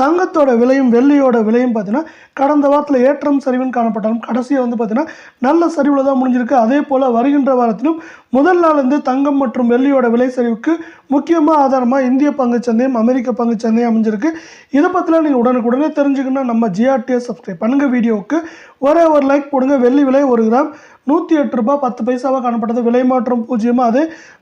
தங்கத்தோட விலையும் வெள்ளியோட விலையும் பார்த்தீங்கன்னா கடந்த வாரத்தில் ஏற்றம் சரிவுன்னு காணப்பட்டாலும் கடைசியாக வந்து பார்த்தீங்கன்னா நல்ல சரிவில் தான் முடிஞ்சிருக்கு. அதே போல் வருகின்ற வாரத்திலும் முதல் நாள்லேருந்து தங்கம் மற்றும் வெள்ளியோட விலை சரிவுக்கு முக்கியமாக ஆதாரமாக இந்திய பங்குச்சந்தையும் அமெரிக்க பங்குச்சந்தையும் அமைஞ்சிருக்கு. இதை பற்றிலாம் நீங்கள் உடனுக்குடனே தெரிஞ்சுக்கணும்னா நம்ம ஜிஆர்டிஎஸ் சப்ஸ்கிரைப் பண்ணுங்கள் வீடியோவுக்கு. ஒரே ஒரு லைக் போடுங்க. வெள்ளி விலை ஒரு கிராம் நூற்றி எட்டு ரூபாய் பத்து பைசாவாக காணப்பட்டது. விலை மாற்றம் பூஜ்ஜியமாக அது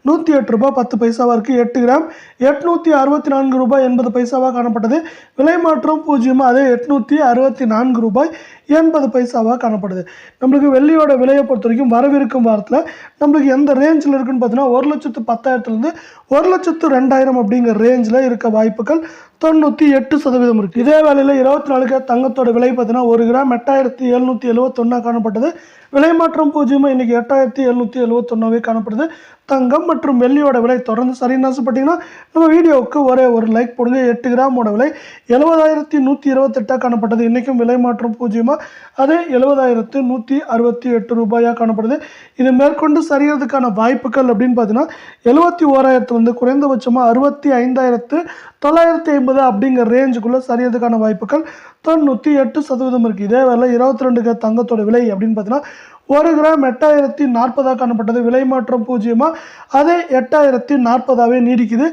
நூற்றி எட்டு ரூபாய் பத்து பைசாவாக இருக்குது எட்டு கிராம் எட்நூற்றி அறுபத்தி நான்கு ரூபாய் எண்பது பைசாவாக காணப்பட்டது. விலை மாற்றம் பூஜ்ஜியமாக அதே எட்நூற்றி அறுபத்தி நான்கு ரூபாய் எண்பது பைசாவாக காணப்படுது. நம்மளுக்கு வெள்ளியோட விலையை பொறுத்த வரைக்கும் வரவிருக்கும் வாரத்தில் நம்மளுக்கு எந்த ரேஞ்சில் இருக்குன்னு பார்த்தீங்கன்னா ஒரு லட்சத்து பத்தாயிரத்துலேருந்து ஒரு லட்சத்து ரெண்டாயிரம் அப்படிங்கிற ரேஞ்சில் இருக்க வாய்ப்புகள் தொண்ணூற்றி எட்டு சதவீதம் இருக்குது இதே வேலையில் இருபத்தி நாலுக்கு தங்கத்தோட விலை பார்த்தீங்கன்னா ஒரு கிராம் எட்டாயிரத்தி எழுநூற்றி எழுவத்தொன்னா காணப்பட்டது விலை மாற்றம் பூஜ்ஜியமாக இன்றைக்கி எட்டாயிரத்தி எழுநூற்றி எழுவத்தொன்னாவே காணப்படுது. தங்கம் மற்றும் வெள்ளியோட விலை தொடர்ந்து சரின்னு ஆசைப்பட்டிங்கன்னா நம்ம வீடியோவுக்கு ஒரே ஒரு லைக் போடுங்க. எட்டு கிராமோட விலை எழுபதாயிரத்தி நூற்றி இருபத்தெட்டாக காணப்பட்டது. இன்றைக்கும் விலை மாற்றம் பூஜ்ஜியமாக அதே எழுபதாயிரத்து நூற்றி அறுபத்தி எட்டு ரூபாயாக காணப்படுது. இது மேற்கொண்டு சரியறதுக்கான வாய்ப்புகள் அப்படின்னு பார்த்தீங்கன்னா எழுபத்தி ஓராயிரத்து வந்து குறைந்தபட்சமாக அறுபத்தி ஐந்தாயிரத்து தொள்ளாயிரத்தி ஐம்பது அப்படிங்கிற ரேஞ்சுக்குள்ளே சரியறதுக்கான வாய்ப்புகள் தொண்ணூற்றி எட்டு சதவீதம் இருக்குது இதே வேலை இருபத்தி ரெண்டு தங்கத்தோட விலை அப்படின்னு பார்த்தீங்கன்னா ஒரு கிராம் எட்டாயிரத்தி நாற்பதாக காணப்பட்டது. விலை மாற்றம் பூஜ்ஜியமாக அதே எட்டாயிரத்தி நாற்பதாகவே நீடிக்குது.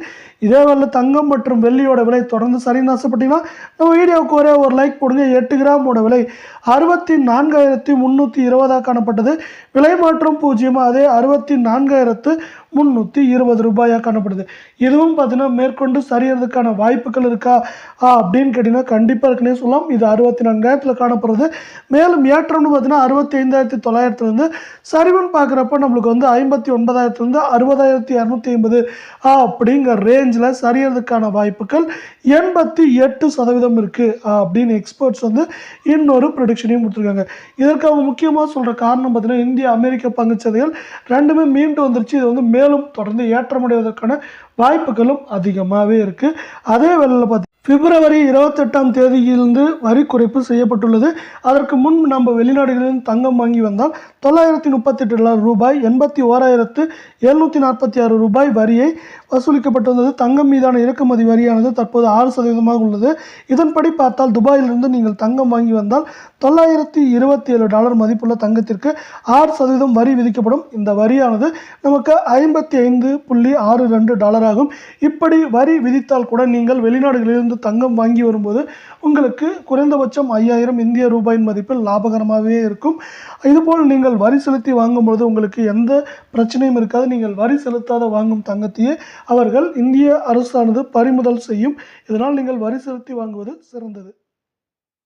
இதே வேலை தங்கம் மற்றும் வெள்ளியோட விலை தொடர்ந்து சரின்னு ஆசைப்பட்டீங்கன்னா நம்ம வீடியோவுக்கு ஒரே ஒரு லைக் போடுங்க. எட்டு கிராமோட விலை அறுபத்தி நான்காயிரத்தி முந்நூற்றி இருபதாக காணப்பட்டது. விலை மாற்றம் பூஜ்ஜியமாக அதே அறுபத்தி நான்காயிரத்து முந்நூற்றி இருபது ரூபாயாக காணப்படுது. இதுவும் பார்த்தீங்கன்னா மேற்கொண்டு சரியறதுக்கான வாய்ப்புகள் இருக்கா? அப்படின்னு கேட்டிங்கன்னா கண்டிப்பாக இருக்குன்னே சொல்லலாம். இது அறுபத்தி நான்காயிரத்தில் காணப்படுறது. மேலும் ஏற்றம்னு பார்த்தீங்கன்னா அறுபத்தி ஐந்தாயிரத்தி தொள்ளாயிரத்துலேருந்து சரிவுன்னு பார்க்குறப்ப நம்மளுக்கு வந்து ஐம்பத்தி ஒன்பதாயிரத்துலேருந்து அறுபதாயிரத்தி இரநூத்தி ஐம்பது அப்படிங்கிற ரேஞ்சில் சரியறதுக்கான வாய்ப்புகள் எண்பத்தி எட்டு சதவீதம் இருக்குது அப்படின்னு எக்ஸ்பர்ட்ஸ் வந்து இன்னொரு ப்ரொடிக்ஷனையும் கொடுத்துருக்காங்க. இதற்கு அவங்க முக்கியமாக சொல்கிற காரணம் பார்த்தீங்கன்னா இந்திய அமெரிக்க பங்குச்சந்தைகள் ரெண்டுமே மீண்டு வந்துருச்சு. இது வந்து மேலும் தொடர்ந்து ஏற்றமடைவதற்கான வாய்ப்புகளும் அதிகமாகவே இருக்குது அதே வேளையில் பார்த்து பிப்ரவரி இருபத்தெட்டாம் தேதியிலிருந்து வரி குறைப்பு செய்யப்பட்டுள்ளது. அதற்கு முன் நம்ம வெளிநாடுகளில் தங்கம் வாங்கி வந்தால் தொள்ளாயிரத்தி முப்பத்தெட்டு டாலர் ரூபாய் எண்பத்தி ஓராயிரத்து எழுநூற்றி நாற்பத்தி ஆறு ரூபாய் வரியை வசூலிக்கப்பட்டு வந்தது தங்கம் மீதான இறக்குமதி வரியானது தற்போது ஆறு சதவீதமாக உள்ளது. இதன்படி பார்த்தால் துபாயிலிருந்து நீங்கள் தங்கம் வாங்கி வந்தால் தொள்ளாயிரத்தி இருபத்தி ஏழு டாலர் மதிப்புள்ள தங்கத்திற்கு ஆறு சதவீதம் வரி விதிக்கப்படும். இந்த வரியானது நமக்கு ஐம்பத்தி ஐந்து புள்ளி ஆறு ரெண்டு டாலர் ஆகும். இப்படி வரி விதித்தால் கூட நீங்கள் வெளிநாடுகளிலிருந்து தங்கம் வாங்கி வரும்போது உங்களுக்கு குறைந்தபட்சம் ஐயாயிரம் இந்திய ரூபாயின் மதிப்பில் லாபகரமாகவே இருக்கும். இதுபோல் நீங்கள் வரி செலுத்தி வாங்கும்பொழுது உங்களுக்கு எந்த பிரச்சனையும் இருக்காது. நீங்கள் வரி செலுத்தாத வாங்கும் தங்கத்தையே அவர்கள் இந்திய அரசானது பறிமுதல் செய்யும். இதனால் நீங்கள் வரி செலுத்தி வாங்குவது சிறந்தது.